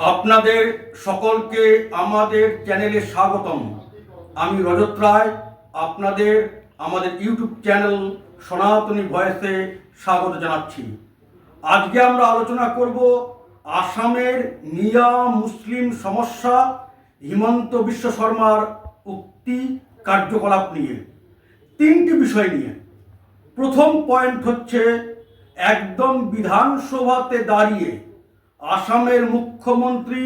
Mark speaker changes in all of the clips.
Speaker 1: আপনাদের সকলকে আমাদের চ্যানেলে স্বাগতম। আমি রজত রায়, আপনাদের আমাদের ইউটিউব চ্যানেল সনাতনী ভয়েসে স্বাগত জানাচ্ছি। আজকে আমরা আলোচনা করব আসামের মিয়া মুসলিম সমস্যা, হিমন্ত বিশ্ব শর্মার উক্তি কার্যকলাপ নিয়ে। তিনটি বিষয় নিয়ে। প্রথম পয়েন্ট হচ্ছে, একদম বিধানসভাতে দাঁড়িয়ে আসামের মুখ্যমন্ত্রী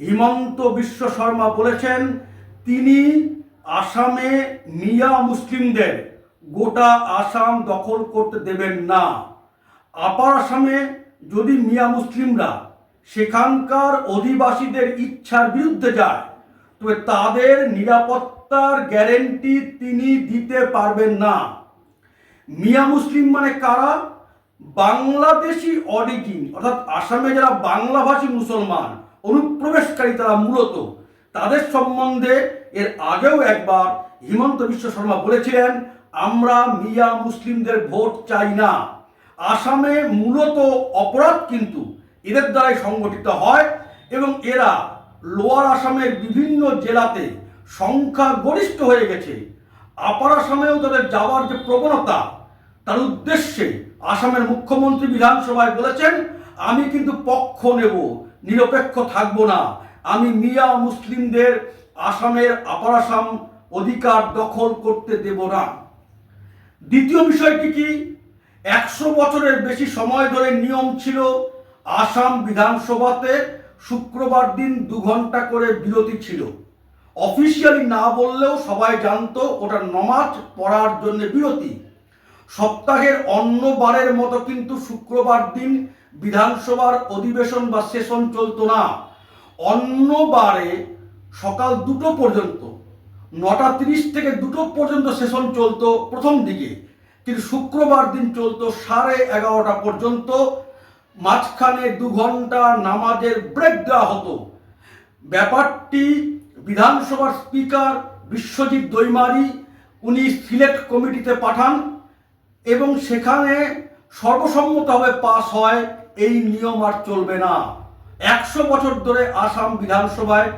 Speaker 1: হিমন্ত বিশ্ব শর্মা বলেছেন, তিনি আসামে মিয়া মুসলিমদের গোটা আসাম দখল করতে দেবেন না। আপার আসামে যদি মিয়া মুসলিমরা সেখানকার অধিবাসীদের ইচ্ছার বিরুদ্ধে যায়, তবে তাদের নিরাপত্তার গ্যারেন্টি তিনি দিতে পারবেন না। মিয়া মুসলিম মানে কারা? বাংলাদেশি অরিজিন অর্থাৎ আসামে যারা বাংলাভাষী মুসলমান, অনুপ্রবেশকারী তারা মূলত, তাদের সম্বন্ধে এর আগেও একবার হিমন্ত বিশ্ব শর্মা বলেছিলেন, আমরা মিয়া মুসলিমদের ভোট চাই না। আসামে মূলত অপরাধ কিন্তু এদের দ্বারাই সংগঠিত হয় এবং এরা লোয়ার আসামের বিভিন্ন জেলাতে সংখ্যা গরিষ্ঠ হয়ে গেছে। আপার আসামেও তাদের যাওয়ার যে প্রবণতা তার উদ্দেশ্যে আসামের মুখ্যমন্ত্রী বিধানসভায় বলেছেন, আমি কিন্তু পক্ষ নেব, নিরপেক্ষ থাকব না। আমি মিয়া মুসলিমদের আসামের আপার আসাম অধিকার দখল করতে দেব না। দ্বিতীয় বিষয়টি কি? একশো বছরের বেশি সময় ধরে নিয়ম ছিল, আসাম বিধানসভাতে শুক্রবার দিন দু ঘণ্টা করে বিরতি ছিল। অফিসিয়ালি না বললেও সবাই জানতো ওটা নমাজ পড়ার জন্য বিরতি। সপ্তাহের অন্য বারের মতো কিন্তু শুক্রবার দিন বিধানসভার অধিবেশন বা সেশন চলতো না। অন্য বারে সকাল দুটো পর্যন্ত, নটা তিরিশ থেকে দুটো পর্যন্ত সেশন চলতো প্রথম দিকে। কিন্তু শুক্রবার দিন চলতো সাড়ে এগারোটা পর্যন্ত। মাঝখানে দু ঘণ্টা নামাজের ব্রেক দেওয়া হতো। ব্যাপারটি বিধানসভার স্পিকার বিশ্বজিৎ দৈমারি, উনি সিলেক্ট কমিটিতে পাঠান। এবং সেখানে সর্বসম্মতভাবে পাস হয়, এই নিয়ম আর চলবে না। একশো বছর ধরে আসাম বিধানসভায়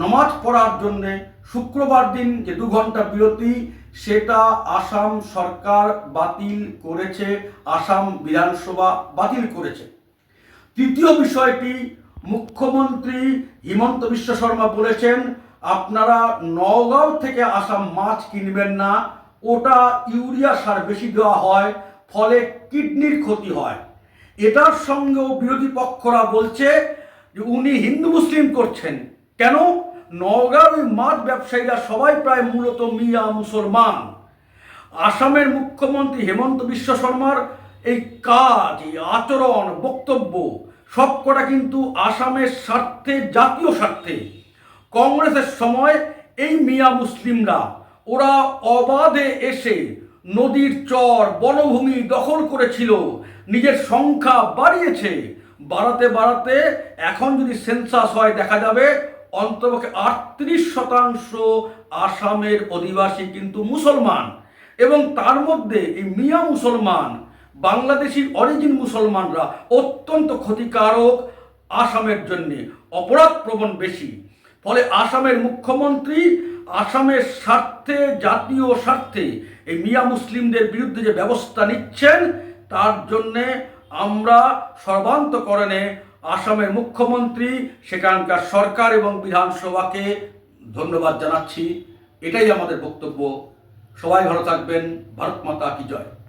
Speaker 1: নমাজ পড়ার জন্যে শুক্রবার দিন যে দু ঘণ্টা বিরতি, সেটা আসাম সরকার বাতিল করেছে, আসাম বিধানসভা বাতিল করেছে। তৃতীয় বিষয়টি, মুখ্যমন্ত্রী হিমন্ত বিশ্ব শর্মা বলেছেন, আপনারা নওগাঁও থেকে আসাম মাছ কিনবেন না ওটা ইউরিয়া সার বেশি দেওয়া হয়, ফলে কিডনির ক্ষতি হয়। এটার সঙ্গেও বিরোধী পক্ষরা বলছে যে উনি হিন্দু মুসলিম করছেন। কেন? নওগাঁর ওই মাছ ব্যবসায়ীরা সবাই প্রায় মূলত মিয়া মুসলমান। আসামের মুখ্যমন্ত্রী হেমন্ত বিশ্ব শর্মার এই কাজ, এই আচরণ, বক্তব্য সবকটা কিন্তু আসামের স্বার্থে, জাতীয় স্বার্থে। কংগ্রেসের সময় এই মিয়া মুসলিমরা ওরা অবাধে এসে নদীর চর বনভূমি দখল করেছিল। নিজের সংখ্যা বাড়িয়েছে। বাড়াতে বাড়াতে এখন যদি সেন্সাস হয়, দেখা যাবে অন্তপক্ষে আটত্রিশ শতাংশ আসামের অধিবাসী কিন্তু মুসলমান। এবং তার মধ্যে এই মিয়া মুসলমান, বাংলাদেশি অরিজিন মুসলমানরা অত্যন্ত ক্ষতিকারক আসামের জন্যে অপরাধ প্রবণ বেশি। ফলে আসামের মুখ্যমন্ত্রী আসামের স্বার্থে, জাতীয় স্বার্থে এই মিয়া মুসলিমদের বিরুদ্ধে যে ব্যবস্থা নিচ্ছেন, তার জন্যে আমরা সর্বান্তকরণে আসামের মুখ্যমন্ত্রী, সেখানকার সরকার এবং বিধানসভাকে ধন্যবাদ জানাচ্ছি। এটাই আমাদের বক্তব্য। সবাই ভালো থাকবেন। ভারত মাতা কি জয়।